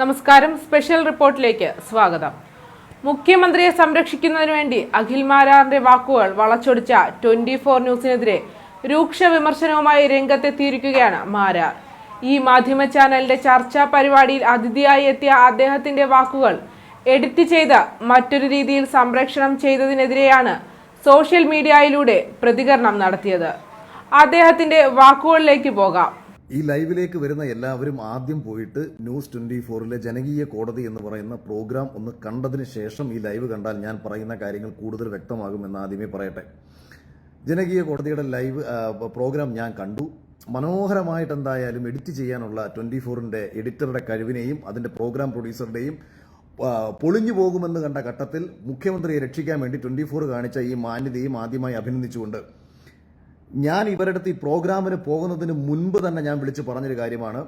നമസ്കാരം. സ്പെഷ്യൽ റിപ്പോർട്ടിലേക്ക് സ്വാഗതം. മുഖ്യമന്ത്രിയെ സംരക്ഷിക്കുന്നതിനു വേണ്ടി അഖിൽ മാരാറിന്റെ വാക്കുകൾ വളച്ചൊടിച്ച ട്വന്റി ഫോർ ന്യൂസിനെതിരെ രൂക്ഷ വിമർശനവുമായി രംഗത്തെത്തിയിരിക്കുകയാണ് മാരാർ. ഈ മാധ്യമ ചാനലിന്റെ ചർച്ചാ പരിപാടിയിൽ അതിഥിയായി എത്തിയ അദ്ദേഹത്തിന്റെ വാക്കുകൾ എഡിറ്റ് ചെയ്ത് മറ്റൊരു രീതിയിൽ സംരക്ഷണം ചെയ്തതിനെതിരെയാണ് സോഷ്യൽ മീഡിയയിലൂടെ പ്രതികരണം നടത്തിയത്. അദ്ദേഹത്തിന്റെ വാക്കുകളിലേക്ക് പോകാം. ഈ ലൈവിലേക്ക് വരുന്ന എല്ലാവരും ആദ്യം പോയിട്ട് ന്യൂസ് ട്വന്റി ഫോറിലെ ജനകീയ കോടതി എന്ന് പറയുന്ന പ്രോഗ്രാം ഒന്ന് കണ്ടതിന് ശേഷം ഈ ലൈവ് കണ്ടാൽ ഞാൻ പറയുന്ന കാര്യങ്ങൾ കൂടുതൽ വ്യക്തമാകുമെന്ന് ആദ്യമേ പറയട്ടെ. ജനകീയ കോടതിയുടെ ലൈവ് പ്രോഗ്രാം ഞാൻ കണ്ടു. മനോഹരമായിട്ട് എന്തായാലും എഡിറ്റ് ചെയ്യാനുള്ള ട്വന്റി ഫോറിന്റെ എഡിറ്ററുടെ കഴിവിനെയും അതിന്റെ പ്രോഗ്രാം പ്രൊഡ്യൂസറുടെയും പൊളിഞ്ഞു പോകുമെന്ന് കണ്ട ഘട്ടത്തിൽ മുഖ്യമന്ത്രിയെ രക്ഷിക്കാൻ വേണ്ടി ട്വന്റി ഫോർ കാണിച്ച ഈ മാന്യതയും ആദ്യമായി അഭിനന്ദിച്ചുകൊണ്ട് ഞാൻ ഇവരുടെ അടുത്ത് ഈ പ്രോഗ്രാമിന് പോകുന്നതിന് മുൻപ് തന്നെ ഞാൻ വിളിച്ച് പറഞ്ഞൊരു കാര്യമാണ്.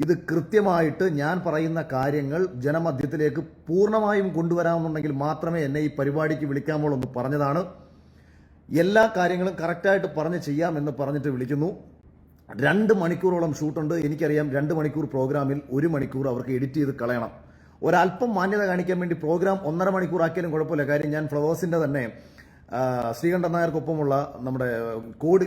ഇത് കൃത്യമായിട്ട് ഞാൻ പറയുന്ന കാര്യങ്ങൾ ജനമധ്യത്തിലേക്ക് പൂർണമായും കൊണ്ടുവരാമെന്നുണ്ടെങ്കിൽ മാത്രമേ എന്നെ ഈ പരിപാടിക്ക് വിളിക്കാമോ എന്ന് പറഞ്ഞതാണ്. എല്ലാ കാര്യങ്ങളും കറക്റ്റായിട്ട് പറഞ്ഞ് ചെയ്യാമെന്ന് പറഞ്ഞിട്ട് വിളിക്കുന്നു. രണ്ട് മണിക്കൂറോളം ഷൂട്ടുണ്ട്. എനിക്കറിയാം രണ്ട് മണിക്കൂർ പ്രോഗ്രാമിൽ ഒരു മണിക്കൂർ അവർക്ക് എഡിറ്റ് ചെയ്ത് കളയണം. ഒരല്പം മാന്യത കാണിക്കാൻ വേണ്ടി പ്രോഗ്രാം ഒന്നര മണിക്കൂറാക്കിയാലും കുഴപ്പമില്ല. കാര്യം ഞാൻ ഫ്ലവേഴ്സിന്റെ തന്നെ ശ്രീകണ്ഠൻ നായർക്കൊപ്പമുള്ള നമ്മുടെ കോടി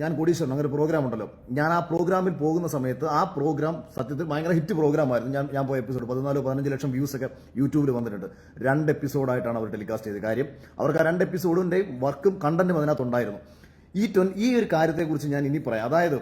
ഞാൻ കോടീശ്വരൻ അങ്ങനെ ഒരു പ്രോഗ്രാം ഉണ്ടല്ലോ. ഞാൻ ആ പ്രോഗ്രാമിൽ പോകുന്ന സമയത്ത് ആ പ്രോഗ്രാം സത്യത്തിൽ ഭയങ്കര ഹിറ്റ് പ്രോഗ്രാമായിരുന്നു ഞാൻ ഞാൻ പോയ എപ്പിസോഡ് പതിനാലോ പതിനഞ്ച് ലക്ഷം വ്യൂസ് ഒക്കെ യൂട്യൂബിൽ വന്നിട്ടുണ്ട്. രണ്ട് എപ്പിസോഡായിട്ടാണ് അവർ ടെലികാസ്റ്റ് ചെയ്ത കാര്യം. അവർക്ക് ആ രണ്ട് എപ്പിസോഡിന്റെയും വർക്കും കണ്ടന്റും അതിനകത്തുണ്ടായിരുന്നു ഈ ട്വൻ ഈ ഒരു കാര്യത്തെക്കുറിച്ച് ഞാൻ ഇനി പറയാം. അതായത്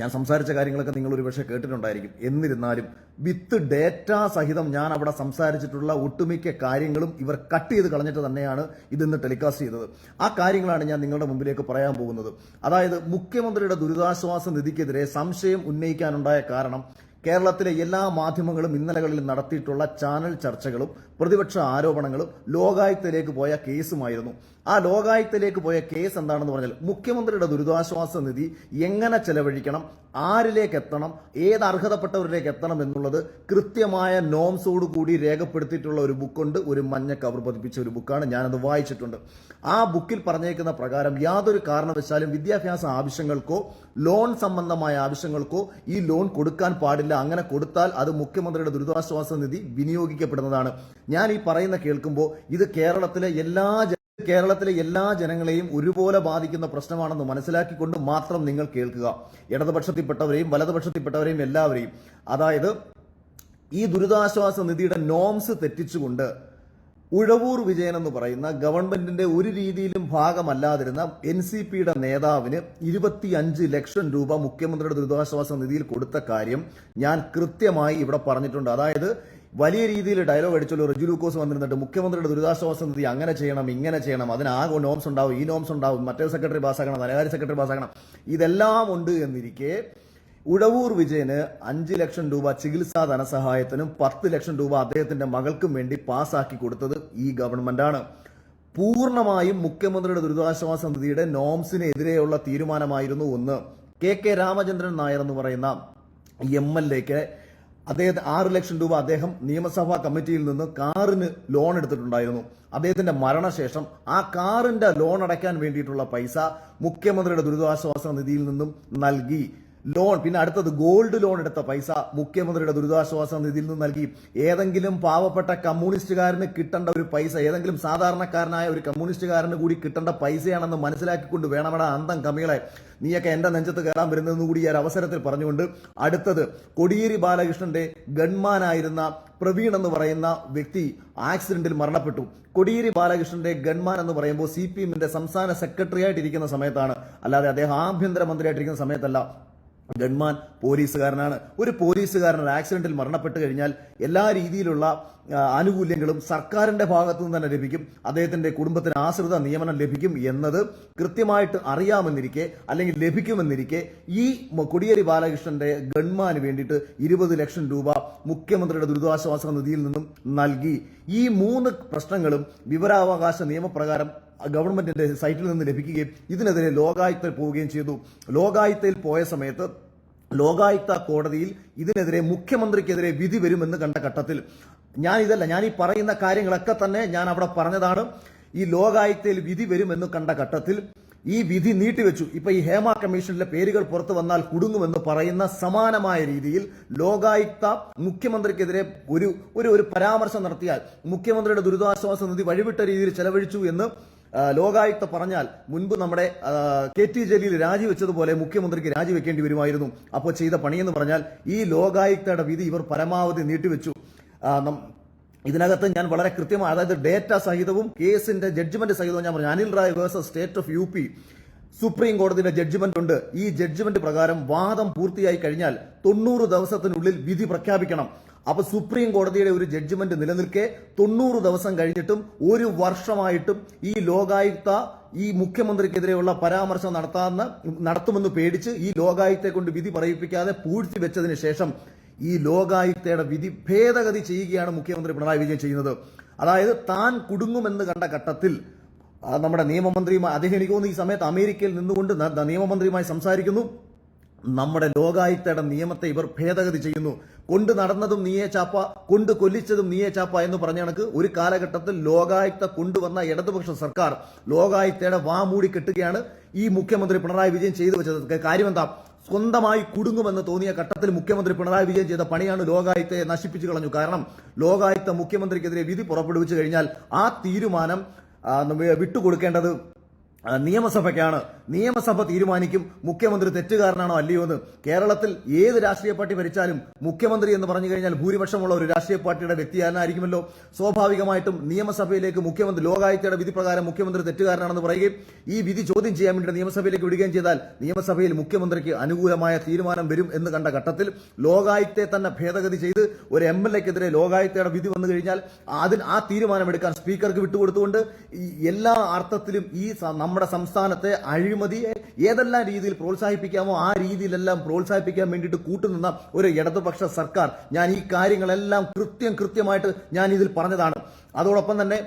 ഞാൻ സംസാരിച്ച കാര്യങ്ങളൊക്കെ നിങ്ങൾ ഒരുപക്ഷെ കേട്ടിട്ടുണ്ടായിരിക്കും. എന്നിരുന്നാലും വിത്ത് ഡേറ്റ സഹിതം ഞാൻ അവിടെ സംസാരിച്ചിട്ടുള്ള ഒട്ടുമിക്ക കാര്യങ്ങളും ഇവർ കട്ട് ചെയ്ത് കളഞ്ഞിട്ട് തന്നെയാണ് ഇതിന്ന് ടെലികാസ്റ്റ് ചെയ്തത്. ആ കാര്യങ്ങളാണ് ഞാൻ നിങ്ങളുടെ മുമ്പിലേക്ക് പറയാൻ പോകുന്നത്. അതായത് മുഖ്യമന്ത്രിയുടെ ദുരിതാശ്വാസ നിധിക്കെതിരെ സംശയം ഉന്നയിക്കാനുണ്ടായ കാരണം കേരളത്തിലെ എല്ലാ മാധ്യമങ്ങളും ഇന്നലകളിൽ നടത്തിയിട്ടുള്ള ചാനൽ ചർച്ചകളും പ്രതിപക്ഷ ആരോപണങ്ങളും ലോകായുക്തയിലേക്ക് പോയ കേസുമായിരുന്നു. ആ ലോകായുക്തയിലേക്ക് പോയ കേസ് എന്താണെന്ന് പറഞ്ഞാൽ മുഖ്യമന്ത്രിയുടെ ദുരിതാശ്വാസ നിധി എങ്ങനെ ചെലവഴിക്കണം ആരിലേക്ക് എത്തണം ഏത് അർഹതപ്പെട്ടവരിലേക്ക് എത്തണം എന്നുള്ളത് കൃത്യമായ നോംസോട് കൂടി രേഖപ്പെടുത്തിയിട്ടുള്ള ഒരു ബുക്കുണ്ട്. ഒരു മഞ്ഞ കവർ പതിപ്പിച്ച ഒരു ബുക്കാണ് ഞാനത് വായിച്ചിട്ടുണ്ട്. ആ ബുക്കിൽ പറഞ്ഞേക്കുന്ന പ്രകാരം യാതൊരു കാരണവശാലും വിദ്യാഭ്യാസ ആവശ്യങ്ങൾക്കോ ലോൺ സംബന്ധമായ ആവശ്യങ്ങൾക്കോ ഈ ലോൺ കൊടുക്കാൻ പാടില്ല അങ്ങനെ കൊടുത്താൽ അത് മുഖ്യമന്ത്രിയുടെ ദുരിതാശ്വാസ നിധി വിനിയോഗിക്കപ്പെടുന്നതാണ്. ഞാൻ ഈ പറയുന്ന കേൾക്കുമ്പോൾ ഇത് കേരളത്തിലെ എല്ലാ കേരളത്തിലെ എല്ലാ ജനങ്ങളെയും ഒരുപോലെ ബാധിക്കുന്ന പ്രശ്നമാണെന്ന് മനസ്സിലാക്കിക്കൊണ്ട് മാത്രം നിങ്ങൾ കേൾക്കുക. ഇടതുപക്ഷത്തിൽപ്പെട്ടവരെയും വലതുപക്ഷത്തിൽപ്പെട്ടവരെയും എല്ലാവരെയും. അതായത് ഈ ദുരിതാശ്വാസ നിധിയുടെ നോംസ് തെറ്റിച്ചുകൊണ്ട് ഉഴവൂർ വിജയൻ എന്ന് പറയുന്ന ഗവൺമെന്റിന്റെ ഒരു രീതിയിലും ഭാഗമല്ലാതിരുന്ന എൻ സി പിയുടെ നേതാവിന് ഇരുപത്തിയഞ്ച് ലക്ഷം രൂപ മുഖ്യമന്ത്രിയുടെ ദുരിതാശ്വാസ നിധിയിൽ കൊടുത്ത കാര്യം ഞാൻ കൃത്യമായി ഇവിടെ പറഞ്ഞിട്ടുണ്ട്. അതായത് വലിയ രീതിയിൽ ഡയലോഗ് അടിച്ചല്ലോ റിജു ലൂക്കോസ് വന്നിരുന്നിട്ട് മുഖ്യമന്ത്രിയുടെ ദുരിതാശ്വാസ നിധി അങ്ങനെ ചെയ്യണം ഇങ്ങനെ ചെയ്യണം അതിന് ആ നോംസ് ഉണ്ടാവും ഈ നോംസ് ഉണ്ടാവും മറ്റേ സെക്രട്ടറി പാസ്സാക്കണം ധനകാര്യ സെക്രട്ടറി പാസ്സാക്കണം ഇതെല്ലാം ഉണ്ട് എന്നിരിക്കെ ഉഴവൂർ വിജയന് അഞ്ച് ലക്ഷം രൂപ ചികിത്സാ ധനസഹായത്തിനും പത്ത് ലക്ഷം രൂപ അദ്ദേഹത്തിന്റെ മകൾക്കും വേണ്ടി പാസാക്കി കൊടുത്തത് ഈ ഗവൺമെന്റാണ്. പൂർണമായും മുഖ്യമന്ത്രിയുടെ ദുരിതാശ്വാസ നിധിയുടെ നോംസിനെതിരെയുള്ള തീരുമാനമായിരുന്നു ഒന്ന്. കെ കെ രാമചന്ദ്രൻ നായർ എന്ന് പറയുന്ന എം എൽ എക്ക് അദ്ദേഹത്തെ ആറ് ലക്ഷം രൂപ അദ്ദേഹം നിയമസഭാ കമ്മിറ്റിയിൽ നിന്ന് കാറിന് ലോൺ എടുത്തിട്ടുണ്ടായിരുന്നു. അദ്ദേഹത്തിന്റെ മരണശേഷം ആ കാറിന്റെ ലോൺ അടയ്ക്കാൻ വേണ്ടിയിട്ടുള്ള പൈസ മുഖ്യമന്ത്രിയുടെ ദുരിതാശ്വാസ നിധിയിൽ നിന്നും നൽകി. ലോൺ പിന്നെ അടുത്തത് ഗോൾഡ് ലോൺ എടുത്ത പൈസ മുഖ്യമന്ത്രിയുടെ ദുരിതാശ്വാസ നിധിയിൽ നിന്ന് നൽകി. ഏതെങ്കിലും പാവപ്പെട്ട കമ്മ്യൂണിസ്റ്റുകാരന് കിട്ടേണ്ട ഒരു പൈസ ഏതെങ്കിലും സാധാരണക്കാരനായ ഒരു കമ്മ്യൂണിസ്റ്റുകാരന് കൂടി കിട്ടേണ്ട പൈസയാണെന്ന് മനസ്സിലാക്കിക്കൊണ്ട് വേണമെടാ അന്തം കമ്മികളെ നീയൊക്കെ എന്റെ നെഞ്ചത്ത് കയറാൻ വരുന്നതെന്ന് കൂടി ഈ അവസരത്തിൽ പറഞ്ഞുകൊണ്ട് അടുത്തത് കൊടിയേരി ബാലകൃഷ്ണന്റെ ഗൺമാനായിരുന്ന പ്രവീൺ എന്ന് പറയുന്ന വ്യക്തി ആക്സിഡന്റിൽ മരണപ്പെട്ടു. കൊടിയേരി ബാലകൃഷ്ണന്റെ ഗൺമാൻ എന്ന് പറയുമ്പോൾ സി പി എമ്മിന്റെ സംസ്ഥാന സെക്രട്ടറി ആയിട്ടിരിക്കുന്ന സമയത്താണ്. അല്ലാതെ അദ്ദേഹം ആഭ്യന്തരമന്ത്രിയായിട്ടിരിക്കുന്ന സമയത്തല്ല. ഗൺമാൻ പോലീസുകാരനാണ്. ഒരു പോലീസുകാരൻ ഒരു ആക്സിഡന്റിൽ മരണപ്പെട്ട് കഴിഞ്ഞാൽ എല്ലാ രീതിയിലുള്ള ആനുകൂല്യങ്ങളും സർക്കാരിന്റെ ഭാഗത്തു നിന്ന് തന്നെ ലഭിക്കും. അദ്ദേഹത്തിന്റെ കുടുംബത്തിന് ആശ്രിത നിയമനം ലഭിക്കും എന്നത് കൃത്യമായിട്ട് അറിയാമെന്നിരിക്കെ അല്ലെങ്കിൽ ലഭിക്കുമെന്നിരിക്കെ ഈ കൊടിയേരി ബാലകൃഷ്ണന്റെ ഗൺമാന് വേണ്ടിയിട്ട് ഇരുപത് ലക്ഷം രൂപ മുഖ്യമന്ത്രിയുടെ ദുരിതാശ്വാസ നിധിയിൽ നിന്നും നൽകി. ഈ മൂന്ന് പ്രശ്നങ്ങളും വിവരാവകാശ നിയമപ്രകാരം ഗവൺമെന്റിന്റെ സൈറ്റിൽ നിന്ന് ലഭിക്കുകയും ഇതിനെതിരെ ലോകായുക്തയിൽ പോവുകയും ചെയ്തു. ലോകായുക്തയിൽ പോയ സമയത്ത് ലോകായുക്ത കോടതിയിൽ ഇതിനെതിരെ മുഖ്യമന്ത്രിക്കെതിരെ വിധി വരുമെന്ന് കണ്ട ഘട്ടത്തിൽ ഞാൻ ഇതല്ല ഞാൻ ഈ പറയുന്ന കാര്യങ്ങളൊക്കെ തന്നെ ഞാൻ അവിടെ പറഞ്ഞതാണ്. ഈ ലോകായുക്തയിൽ വിധി വരുമെന്ന് കണ്ട ഘട്ടത്തിൽ ഈ വിധി നീട്ടിവെച്ചു. ഇപ്പൊ ഈ ഹേമ കമ്മീഷനിലെ പേരുകൾ പുറത്തു വന്നാൽ കുടുങ്ങുമെന്ന് പറയുന്ന സമാനമായ രീതിയിൽ ലോകായുക്ത മുഖ്യമന്ത്രിക്കെതിരെ ഒരു ഒരു പരാമർശം നടത്തിയാൽ മുഖ്യമന്ത്രിയുടെ ദുരിതാശ്വാസ നിധി വഴിവിട്ട രീതിയിൽ ചെലവഴിച്ചു എന്ന് ലോകായുക്ത പറഞ്ഞാൽ മുൻപ് നമ്മുടെ കെ ടി ജലീൽ രാജിവെച്ചതുപോലെ മുഖ്യമന്ത്രിക്ക് രാജിവെക്കേണ്ടി വരുമായിരുന്നു. അപ്പോൾ ചെയ്ത പണിയെന്ന് പറഞ്ഞാൽ ഈ ലോകായുക്തയുടെ വിധി ഇവർ പരമാവധി നീട്ടിവെച്ചു. ഇതിനകത്ത് ഞാൻ വളരെ കൃത്യമായി അതായത് ഡേറ്റ സഹിതവും കേസിന്റെ ജഡ്ജ്മെന്റ് സഹിതവും ഞാൻ പറഞ്ഞു. Anil Rai versus state of U P supreme കോടതിയുടെ ജഡ്ജ്മെന്റ് ഉണ്ട്. ഈ ജഡ്ജ്മെന്റ് പ്രകാരം വാദം പൂർത്തിയായി കഴിഞ്ഞാൽ തൊണ്ണൂറ് ദിവസത്തിനുള്ളിൽ വിധി പ്രഖ്യാപിക്കണം. അപ്പൊ സുപ്രീം കോടതിയുടെ ഒരു ജഡ്ജ്മെന്റ് നിലനിൽക്കെ തൊണ്ണൂറ് ദിവസം കഴിഞ്ഞിട്ടും ഒരു വർഷമായിട്ടും ഈ ലോകായുക്ത ഈ മുഖ്യമന്ത്രിക്കെതിരെയുള്ള പരാമർശം നടത്താമെന്ന് നടത്തുമെന്ന് പേടിച്ച് ഈ ലോകായുക്തയെ കൊണ്ട് വിധി പറയിപ്പിക്കാതെ പൂഴ്ത്തി വെച്ചതിന് ശേഷം ഈ ലോകായുക്തയുടെ വിധി ഭേദഗതി ചെയ്യുകയാണ് മുഖ്യമന്ത്രി പിണറായി വിജയൻ ചെയ്യുന്നത്. അതായത് താൻ കുടുങ്ങുമെന്ന് കണ്ട ഘട്ടത്തിൽ നമ്മുടെ നിയമമന്ത്രിയുമായി അദ്ദേഹം എനിക്ക് തോന്നുന്നു ഈ സമയത്ത് അമേരിക്കയിൽ നിന്നുകൊണ്ട് നിയമമന്ത്രിയുമായി സംസാരിക്കുന്നു. നമ്മുടെ ലോകായുക്തയുടെ നിയമത്തെ ഇവർ ഭേദഗതി ചെയ്യുന്നു. കൊണ്ട് നടന്നതും നീയെ ചാപ്പ കൊണ്ട് കൊല്ലിച്ചതും നീയെ ചാപ്പ എന്ന് പറഞ്ഞ കണക്ക് ഒരു കാലഘട്ടത്തിൽ ലോകായുക്ത കൊണ്ടുവന്ന ഇടതുപക്ഷ സർക്കാർ ലോകായുക്തയുടെ വാ മൂടി കെട്ടുകയാണ് ഈ മുഖ്യമന്ത്രി പിണറായി വിജയൻ ചെയ്തു വെച്ചത്. കാര്യം എന്താ സ്വന്തമായി കുടുങ്ങുമെന്ന് തോന്നിയ ഘട്ടത്തിൽ മുഖ്യമന്ത്രി പിണറായി വിജയൻ ചെയ്ത പണിയാണ് ലോകായുക്തയെ നശിപ്പിച്ചു കളഞ്ഞു. കാരണം ലോകായുക്ത മുഖ്യമന്ത്രിക്കെതിരെ വിധി പുറപ്പെടുവിച്ചു കഴിഞ്ഞാൽ ആ തീരുമാനം വിട്ടുകൊടുക്കേണ്ടത് നിയമസഭയ്ക്കാണ് നിയമസഭ തീരുമാനിക്കും മുഖ്യമന്ത്രി തെറ്റുകാരനാണോ അല്ലയോ എന്ന്. കേരളത്തിൽ ഏത് രാഷ്ട്രീയ പാർട്ടി ഭരിച്ചാലും മുഖ്യമന്ത്രി എന്ന് പറഞ്ഞു കഴിഞ്ഞാൽ ഭൂരിപക്ഷമുള്ള ഒരു രാഷ്ട്രീയ പാർട്ടിയുടെ വ്യക്തിയാനായിരിക്കുമല്ലോ സ്വാഭാവികമായിട്ടും നിയമസഭയിലേക്ക് മുഖ്യമന്ത്രി ലോകായുക്തയുടെ വിധി പ്രകാരം മുഖ്യമന്ത്രി തെറ്റുകാരനാണെന്ന് പറയുകയും ഈ വിധി ചോദ്യം ചെയ്യാൻ വേണ്ടി നിയമസഭയിലേക്ക് വിടുകയും ചെയ്താൽ നിയമസഭയിൽ മുഖ്യമന്ത്രിക്ക് അനുകൂലമായ തീരുമാനം വരും എന്ന് കണ്ട ഘട്ടത്തിൽ ലോകായുക്തയെ തന്നെ ഭേദഗതി ചെയ്ത് ഒരു എം എൽ എക്കെതിരെ ലോകായുക്തയുടെ വിധി വന്നു കഴിഞ്ഞാൽ അതിന് ആ തീരുമാനമെടുക്കാൻ സ്പീക്കർക്ക് വിട്ടുകൊടുത്തുകൊണ്ട് എല്ലാ അർത്ഥത്തിലും ഈ സ- നമ്മുടെ സംസ്ഥാനത്തെ അഴിമതിയെ ഏതെല്ലാം രീതിയിൽ പ്രോത്സാഹിപ്പിക്കാമോ ആ രീതിയിലെല്ലാം പ്രോത്സാഹിപ്പിക്കാൻ വേണ്ടിയിട്ട് കൂട്ടുനിന്ന ഒരു ഇടതുപക്ഷ സർക്കാർ. ഞാൻ ഈ കാര്യങ്ങളെല്ലാം കൃത്യം കൃത്യമായിട്ട് ഞാൻ ഇതിൽ പറഞ്ഞതാണ്. അതോടൊപ്പം തന്നെ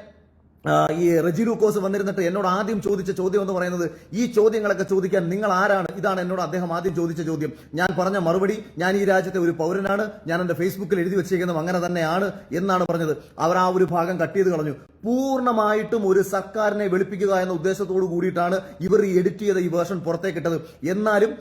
ഈ റെജി ലൂക്കോസ് വന്നിരുന്നിട്ട് എന്നോട് ആദ്യം ചോദിച്ച ചോദ്യം എന്ന് പറയുന്നത് ഈ ചോദ്യങ്ങളൊക്കെ ചോദിക്കാൻ നിങ്ങൾ ആരാണ്? ഇതാണ് എന്നോട് അദ്ദേഹം ആദ്യം ചോദിച്ച ചോദ്യം. ഞാൻ പറഞ്ഞ മറുപടി ഞാൻ ഈ രാജ്യത്തെ ഒരു പൗരനാണ്. ഞാൻ എന്റെ ഫേസ്ബുക്കിൽ എഴുതി വെച്ചേക്കുന്നത് അങ്ങനെ തന്നെയാണ് എന്നാണ് പറഞ്ഞത്. അവർ ആ ഒരു ഭാഗം കട്ട് ചെയ്ത് കളഞ്ഞു. പൂർണമായിട്ടും ഒരു സർക്കാരിനെ വെളുപ്പിക്കുക എന്ന ഉദ്ദേശത്തോടു കൂടിയിട്ടാണ് ഇവർ ഈ എഡിറ്റ് ചെയ്ത ഈ വേർഷൻ പുറത്തേക്കിട്ടത്. എന്നാലും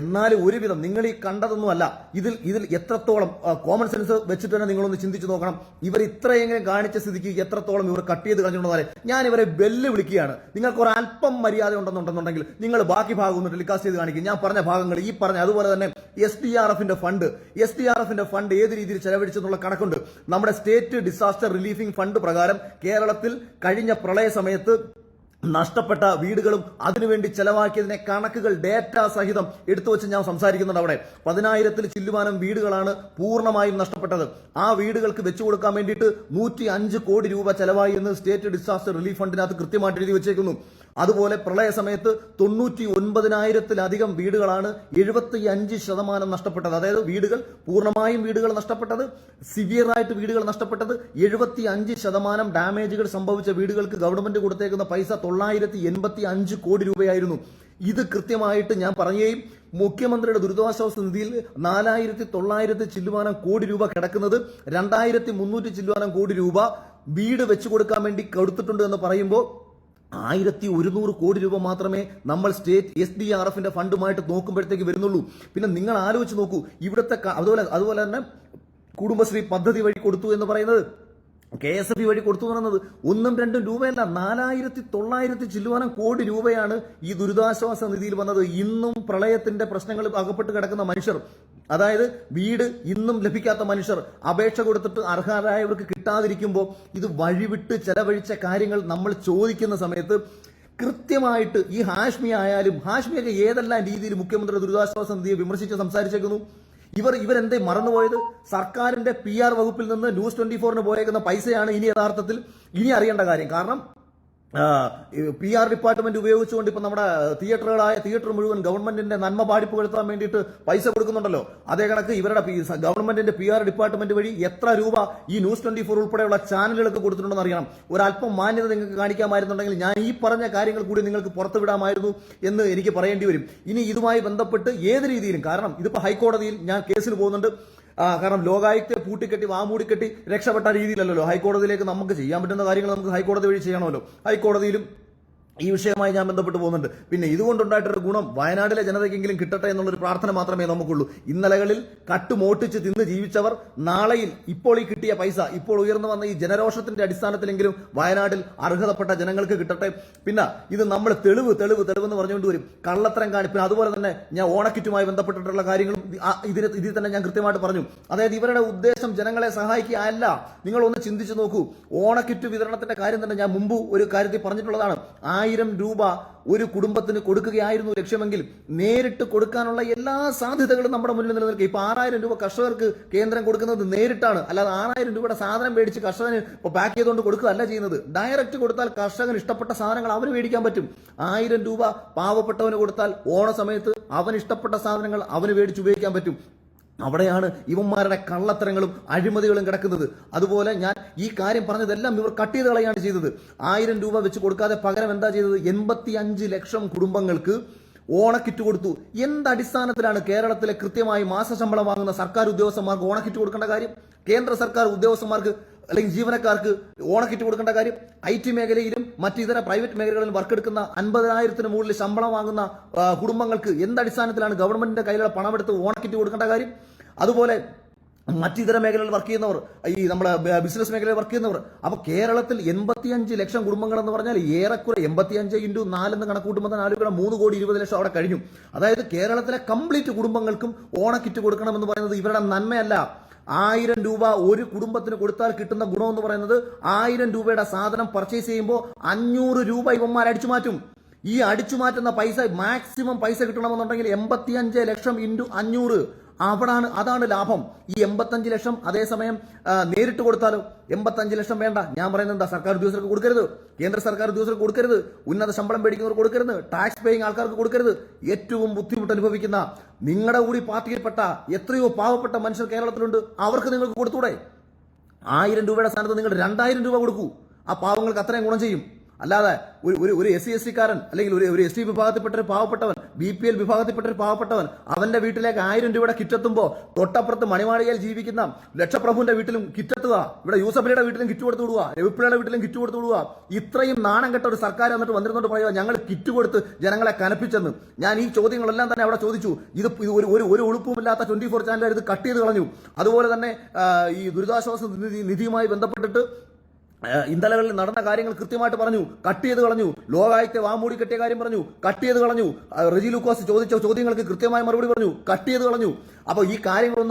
എന്നാലും ഒരുവിധം നിങ്ങൾ ഈ കണ്ടതൊന്നുമല്ല ഇതിൽ ഇതിൽ എത്രത്തോളം കോമൺ സെൻസ് വെച്ചിട്ട് തന്നെ നിങ്ങളൊന്ന് ചിന്തിച്ചു നോക്കണം. ഇവർ ഇത്രയെങ്കിലും കാണിച്ച സ്ഥിതിക്ക് എത്രത്തോളം ഇവർ കട്ട് ചെയ്ത് കളഞ്ഞുകൊണ്ടെന്നാൽ ഞാൻ ഇവരെ വെല്ല് വിളിക്കുകയാണ് നിങ്ങൾക്ക് ഒരു അല്പം മര്യാദ ഉണ്ടെന്നുണ്ടെന്നുണ്ടെങ്കിൽ നിങ്ങൾ ബാക്കി ഭാഗം ഒന്ന് ടെലികാസ്റ്റ് ചെയ്ത് കാണിക്കും. ഞാൻ പറഞ്ഞ ഭാഗങ്ങൾ ഈ പറഞ്ഞ അതുപോലെ തന്നെ എസ് ഡി ആർ എഫിന്റെ ഫണ്ട് എസ് ഡി ആർ എഫിന്റെ ഫണ്ട് ഏത് രീതിയിൽ ചെലവഴിച്ചെന്നുള്ള കണക്കുണ്ട്. നമ്മുടെ സ്റ്റേറ്റ് ഡിസാസ്റ്റർ റിലീഫിംഗ് ഫണ്ട് പ്രകാരം കേരളത്തിൽ കഴിഞ്ഞ പ്രളയ സമയത്ത് നഷ്ടപ്പെട്ട വീടുകളും അതിനുവേണ്ടി ചെലവാക്കിയതിനെ കണക്കുകൾ ഡേറ്റ സഹിതം എടുത്തു വെച്ച് ഞാൻ സംസാരിക്കുന്നുണ്ട് അവിടെ. പതിനായിരത്തിൽ ചില്ലുവാനം വീടുകളാണ് പൂർണമായും നഷ്ടപ്പെട്ടത്. ആ വീടുകൾക്ക് വെച്ചു കൊടുക്കാൻ വേണ്ടിയിട്ട് നൂറ്റി കോടി രൂപ ചെലവായി എന്ന് സ്റ്റേറ്റ് ഡിസാസ്റ്റർ റിലീഫ് ഫണ്ടിനകത്ത് കൃത്യമായിട്ട് എഴുതി വെച്ചേക്കുന്നു. അതുപോലെ പ്രളയ സമയത്ത് തൊണ്ണൂറ്റി ഒൻപതിനായിരത്തിലധികം വീടുകളാണ് എഴുപത്തി അഞ്ച് ശതമാനം നഷ്ടപ്പെട്ടത്. അതായത് വീടുകൾ പൂർണമായും വീടുകൾ നഷ്ടപ്പെട്ടത് സിവിയർ ആയിട്ട് വീടുകൾ നഷ്ടപ്പെട്ടത് എഴുപത്തി അഞ്ച് ശതമാനം ഡാമേജുകൾ സംഭവിച്ച വീടുകൾക്ക് ഗവൺമെന്റ് കൊടുത്തേക്കുന്ന പൈസ തൊള്ളായിരത്തി എൺപത്തി അഞ്ച് കോടി രൂപയായിരുന്നു. ഇത് കൃത്യമായിട്ട് ഞാൻ പറയുകയും മുഖ്യമന്ത്രിയുടെ ദുരിതാശ്വാസ നിധിയിൽ നാലായിരത്തി തൊള്ളായിരത്തി ചില്ലുവാനം കോടി രൂപ കിടക്കുന്നത് രണ്ടായിരത്തി മുന്നൂറ്റി ചില്ലുവാനം കോടി രൂപ വീട് വെച്ചു കൊടുക്കാൻ വേണ്ടി കൊടുത്തിട്ടുണ്ട് എന്ന് പറയുമ്പോൾ ആയിരത്തി ഒരുന്നൂറ് കോടി രൂപ മാത്രമേ നമ്മൾ സ്റ്റേറ്റ് എസ് ഡി ആർ എഫിന്റെ ഫണ്ടുമായിട്ട് നോക്കുമ്പോഴത്തേക്ക് വരുന്നുള്ളൂ. പിന്നെ നിങ്ങൾ ആലോചിച്ച് നോക്കൂ ഇവിടുത്തെ അതുപോലെ അതുപോലെ തന്നെ കുടുംബശ്രീ പദ്ധതി വഴി കൊടുത്തു എന്ന് പറയുന്നത് കെ എസ് എഫ് വഴി കൊടുത്തു പറയുന്നത് ഒന്നും രണ്ടും രൂപയല്ല. നാലായിരത്തി തൊള്ളായിരത്തി ചില്ലുവാനം കോടി രൂപയാണ് ഈ ദുരിതാശ്വാസ നിധിയിൽ വന്നത്. ഇന്നും പ്രളയത്തിന്റെ പ്രശ്നങ്ങളിൽ അകപ്പെട്ട് കിടക്കുന്ന മനുഷ്യർ. അതായത് വീട് ഇന്നും ലഭിക്കാത്ത മനുഷ്യർ അപേക്ഷ കൊടുത്തിട്ട് അർഹരായവർക്ക് കിട്ടാതിരിക്കുമ്പോൾ ഇത് വഴിവിട്ട് ചെലവഴിച്ച കാര്യങ്ങൾ നമ്മൾ ചോദിക്കുന്ന സമയത്ത് കൃത്യമായിട്ട് ഈ ഹാഷ്മി ആയാലും ഹാഷ്മിയൊക്കെ ഏതെല്ലാം രീതിയിൽ മുഖ്യമന്ത്രി ദുരിതാശ്വാസ നിധിയെ വിമർശിച്ച് സംസാരിച്ചേക്കുന്നു? ഇവർ ഇവരെന്തേ മറന്നുപോയത്? സർക്കാരിന്റെ പി ആർ വകുപ്പിൽ നിന്ന് ന്യൂസ് ട്വന്റി ഫോറിന് പോയേക്കുന്ന പൈസയാണ് ഇനി യഥാർത്ഥത്തിൽ ഇനി അറിയേണ്ട കാര്യം. കാരണം പി ആർ ഡിപ്പാർട്ട്മെന്റ് ഉപയോഗിച്ചുകൊണ്ട് ഇപ്പൊ നമ്മുടെ തിയേറ്ററുകളായ തിയേറ്റർ മുഴുവൻ ഗവൺമെന്റിന്റെ നന്മ പാടിപ്പുകഴ്ത്താൻ വേണ്ടിയിട്ട് പൈസ കൊടുക്കുന്നുണ്ടല്ലോ. അതേ കണക്ക് ഇവരുടെ ഗവൺമെന്റിന്റെ പി ആർ ഡിപ്പാർട്ട്മെന്റ് വഴി എത്ര രൂപ ഈ ന്യൂസ് ട്വന്റി ഫോർ ഉൾപ്പെടെയുള്ള ചാനലുകൾക്ക് കൊടുത്തിട്ടുണ്ടെന്ന് അറിയണം. ഒരല്പം മാന്യത നിങ്ങൾക്ക് കാണിക്കാമായിരുന്നുണ്ടെങ്കിൽ ഞാൻ ഈ പറഞ്ഞ കാര്യങ്ങൾ കൂടി നിങ്ങൾക്ക് പുറത്തു പുറത്തുവിടാമായിരുന്നു എന്ന് എനിക്ക് പറയേണ്ടി വരും. ഇനി ഇതുമായി ബന്ധപ്പെട്ട് ഏത് രീതിയിലും കാരണം ഇതിപ്പോ ഹൈക്കോടതിയിൽ ഞാൻ കേസിൽ പോകുന്നുണ്ട്. കാരണം ലോകായുക്തെ പൂട്ടിക്കെട്ടി വാമൂടിക്കെട്ടി രക്ഷപ്പെട്ട രീതിയിലല്ലോ ഹൈക്കോടതിയിലേക്ക് നമുക്ക് ചെയ്യാൻ പറ്റുന്ന കാര്യങ്ങൾ നമുക്ക് ഹൈക്കോടതി വഴി ചെയ്യണമല്ലോ. ഹൈക്കോടതിയിലും ഈ വിഷയവുമായി ഞാൻ ബന്ധപ്പെട്ട് പോകുന്നുണ്ട്. പിന്നെ ഇതുകൊണ്ടുണ്ടായിട്ടൊരു ഗുണം വയനാട്ടിലെ ജനതയ്ക്കെങ്കിലും കിട്ടട്ടെ എന്നുള്ളൊരു പ്രാർത്ഥന മാത്രമേ നമുക്കുള്ളൂ. ഇന്നലകളിൽ കട്ടുമോട്ടിച്ച് തിന്ന് ജീവിച്ചവർ നാളെയിൽ ഇപ്പോൾ ഈ കിട്ടിയ പൈസ ഇപ്പോൾ ഉയർന്നു വന്ന ഈ ജനരോഷത്തിന്റെ അടിസ്ഥാനത്തിലെങ്കിലും വയനാട്ടിൽ അർഹതപ്പെട്ട ജനങ്ങൾക്ക് കിട്ടട്ടെ. പിന്നെ ഇത് നമ്മൾ തെളിവ് തെളിവ് തെളിവ് എന്ന് പറഞ്ഞുകൊണ്ട് വരും. കള്ളത്തരം കാണി പിന്നെ അതുപോലെ തന്നെ ഞാൻ ഓണക്കിറ്റുമായി ബന്ധപ്പെട്ടിട്ടുള്ള കാര്യങ്ങളും ഇത് ആ- ഇതിന് ഇതിൽ തന്നെ ഞാൻ കൃത്യമായിട്ട് പറഞ്ഞു. അതായത് ഇവരുടെ ഉദ്ദേശം ജനങ്ങളെ സഹായിക്കുക അല്ല. നിങ്ങൾ ഒന്ന് ചിന്തിച്ചു നോക്കൂ. ഓണക്കിറ്റ് വിതരണത്തിന്റെ കാര്യം തന്നെ ഞാൻ മുമ്പ് ഒരു കാര്യത്തിൽ പറഞ്ഞിട്ടുള്ളതാണ്. ആയിരം രൂപ ഒരു കുടുംബത്തിന് കൊടുക്കുകയായിരുന്നു ലക്ഷ്യമെങ്കിൽ നേരിട്ട് കൊടുക്കാനുള്ള എല്ലാ സാധ്യതകളും നമ്മുടെ മുന്നിൽ നിലനിൽക്കുക ഇപ്പൊ ആറായിരം രൂപ കർഷകർക്ക് കേന്ദ്രം കൊടുക്കുന്നത് നേരിട്ടാണ്. അല്ലാതെ ആറായിരം രൂപയുടെ സാധനം മേടിച്ച് കർഷകന് ഇപ്പൊ പാക്ക് ചെയ്തുകൊണ്ട് കൊടുക്കുകയല്ല ചെയ്യുന്നത്. ഡയറക്റ്റ് കൊടുത്താൽ കർഷകന് ഇഷ്ടപ്പെട്ട സാധനങ്ങൾ അവന് മേടിക്കാൻ പറ്റും. ആയിരം രൂപ പാവപ്പെട്ടവന് കൊടുത്താൽ ഓണ സമയത്ത് അവൻ ഇഷ്ടപ്പെട്ട സാധനങ്ങൾ അവന് മേടിച്ച് ഉപയോഗിക്കാൻ പറ്റും. അവിടെയാണ് ഇവന്മാരുടെ കള്ളത്തരങ്ങളും അഴിമതികളും കിടക്കുന്നത്. അതുപോലെ ഞാൻ ഈ കാര്യം പറഞ്ഞതെല്ലാം ഇവർ കട്ട് ചെയ്ത് കളയാണ് ചെയ്തത്. ആയിരം രൂപ വെച്ച് കൊടുക്കാതെ പകരം എന്താ ചെയ്തത്? എൺപത്തി അഞ്ച് ലക്ഷം കുടുംബങ്ങൾക്ക് ഓണക്കിറ്റ് കൊടുത്തു. എന്ത് അടിസ്ഥാനത്തിലാണ് കേരളത്തിലെ കൃത്യമായി മാസശമ്പളം വാങ്ങുന്ന സർക്കാർ ഉദ്യോഗസ്ഥന്മാർക്ക് ഓണക്കിറ്റ് കൊടുക്കേണ്ട കാര്യം? കേന്ദ്ര സർക്കാർ ഉദ്യോഗസ്ഥന്മാർക്ക് അല്ലെങ്കിൽ ജീവനക്കാർക്ക് ഓണക്കിറ്റ് കൊടുക്കേണ്ട കാര്യം ഐ ടി മേഖലയിലും മറ്റ് ഇതര പ്രൈവറ്റ് മേഖലകളിലും വർക്ക് എടുക്കുന്ന അൻപതിനായിരത്തിന് മുകളിൽ ശമ്പളം വാങ്ങുന്ന കുടുംബങ്ങൾക്ക് എന്തടിസ്ഥാനത്തിലാണ് ഗവൺമെന്റിന്റെ കയ്യിലുള്ള പണമെടുത്ത് ഓണക്കിറ്റ് കൊടുക്കേണ്ട കാര്യം? അതുപോലെ മറ്റിതര മേഖലകളിൽ വർക്ക് ചെയ്യുന്നവർ ഈ നമ്മുടെ ബിസിനസ് മേഖലയിൽ വർക്ക് ചെയ്യുന്നവർ അപ്പോൾ കേരളത്തിൽ എൺപത്തിയഞ്ച് ലക്ഷം കുടുംബങ്ങൾ എന്ന് പറഞ്ഞാൽ ഏറെക്കുറെ എൺപത്തിയഞ്ച് ഇന്റു നാലെന്ന് കണക്കൂട്ടുമ്പോൾ തന്നെ ആലോചിക്കണം മൂന്ന് കോടി ഇരുപത് ലക്ഷം അവിടെ കഴിഞ്ഞു. അതായത് കേരളത്തിലെ കംപ്ലീറ്റ് കുടുംബങ്ങൾക്കും ഓണക്കിറ്റ് കൊടുക്കണമെന്ന് പറയുന്നത് ഇവരുടെ നന്മയല്ല. ആയിരം രൂപ ഒരു കുടുംബത്തിന് കൊടുത്താൽ കിട്ടുന്ന ഗുണം എന്ന് പറയുന്നത് ആയിരം രൂപയുടെ സാധനം പർച്ചേസ് ചെയ്യുമ്പോൾ അഞ്ഞൂറ് രൂപ ഇവന്മാർ അടിച്ചു മാറ്റും. ഈ അടിച്ചു മാറ്റുന്ന പൈസ മാക്സിമം പൈസ കിട്ടണമെന്നുണ്ടെങ്കിൽ എൺപത്തിയഞ്ച് ലക്ഷം ഇന്റു അഞ്ഞൂറ്. അവിടാണ് അതാണ് ലാഭം. ഈ എൺപത്തഞ്ച് ലക്ഷം അതേസമയം നേരിട്ട് കൊടുത്താലോ? എൺപത്തഞ്ച് ലക്ഷം വേണ്ട. ഞാൻ പറയുന്നത് എന്താ? സർക്കാർ ഉദ്യോഗസ്ഥർക്ക് കൊടുക്കരുത്. കേന്ദ്ര സർക്കാർ ഉദ്യോഗസ്ഥർക്ക് കൊടുക്കരുത്. ഉന്നത ശമ്പളം മേടിക്കുന്നവർക്ക് കൊടുക്കരുത്. ടാക്സ് പേയിങ് ആൾക്കാർക്ക് കൊടുക്കരുത്. ഏറ്റവും ബുദ്ധിമുട്ട് അനുഭവിക്കുന്ന നിങ്ങളുടെ കൂടി പാർട്ടിയിൽപ്പെട്ട എത്രയോ പാവപ്പെട്ട മനുഷ്യർ കേരളത്തിലുണ്ട്. അവർക്ക് നിങ്ങൾക്ക് കൊടുത്തൂടെ? ആയിരം രൂപയുടെ സ്ഥാനത്ത് നിങ്ങൾ രണ്ടായിരം രൂപ കൊടുക്കൂ. ആ പാവങ്ങൾക്ക് അത്രയും ഗുണം ചെയ്യും. അല്ലാതെ ഒരു ഒരു എസ് സി എസ് സിക്കാരൻ അല്ലെങ്കിൽ ഒരു ഒരു എസ് വിഭാഗത്തിൽപ്പെട്ട ഒരു പാവപ്പെട്ടവൻ ബി പി എൽ വിഭാഗത്തിൽപ്പെട്ട ഒരു പാവപ്പെട്ടവൻ അവന്റെ വീട്ടിലേക്ക് ആയിരം രൂപയുടെ കിറ്റെത്തുമ്പോൾ തൊട്ടപ്പുറത്ത് മണിമാളികയിൽ ജീവിക്കുന്ന ലക്ഷപ്രഭുവിന്റെ വീട്ടിലും കിറ്റെത്തുക ഇവിടെ യൂസഫലിയുടെ വീട്ടിലും കിറ്റ് കൊടുത്തു വിടുക രവിപ്പിള്ളയുടെ വീട്ടിലും കിറ്റ് കൊടുത്തു വിടുക. ഇത്രയും നാണം കെട്ട ഒരു സർക്കാർ എന്നിട്ട് വന്നിരുന്നോണ്ട് പറയുക ഞങ്ങൾ കിറ്റ് കൊടുത്ത് ജനങ്ങളെ കനപ്പിച്ചെന്ന്. ഞാൻ ഈ ചോദ്യങ്ങളെല്ലാം തന്നെ അവിടെ ചോദിച്ചു. ഇത് ഒരു ഒരു ഉളുപ്പുമില്ലാത്ത ട്വന്റി ഫോർ ചാനലുകാർ ഇത് കട്ട് ചെയ്ത് കളഞ്ഞു. അതുപോലെ തന്നെ ഈ ദുരിതാശ്വാസ നിധി നിധിയുമായി ബന്ധപ്പെട്ടിട്ട് ഇന്നലകളിൽ നടന്ന കാര്യങ്ങൾ കൃത്യമായിട്ട് പറഞ്ഞു കട്ട് ചെയ്ത് കളഞ്ഞു. ലോകായുക്തെ വാമൂടി കെട്ടിയ കാര്യം പറഞ്ഞു കട്ട് ചെയ്ത് കളഞ്ഞു. റെജി ലൂക്കോസ് ചോദിച്ച ചോദ്യങ്ങൾക്ക് കൃത്യമായ മറുപടി പറഞ്ഞു കട്ട് ചെയ്ത് കളഞ്ഞു. അപ്പോൾ ഈ കാര്യങ്ങളൊന്നും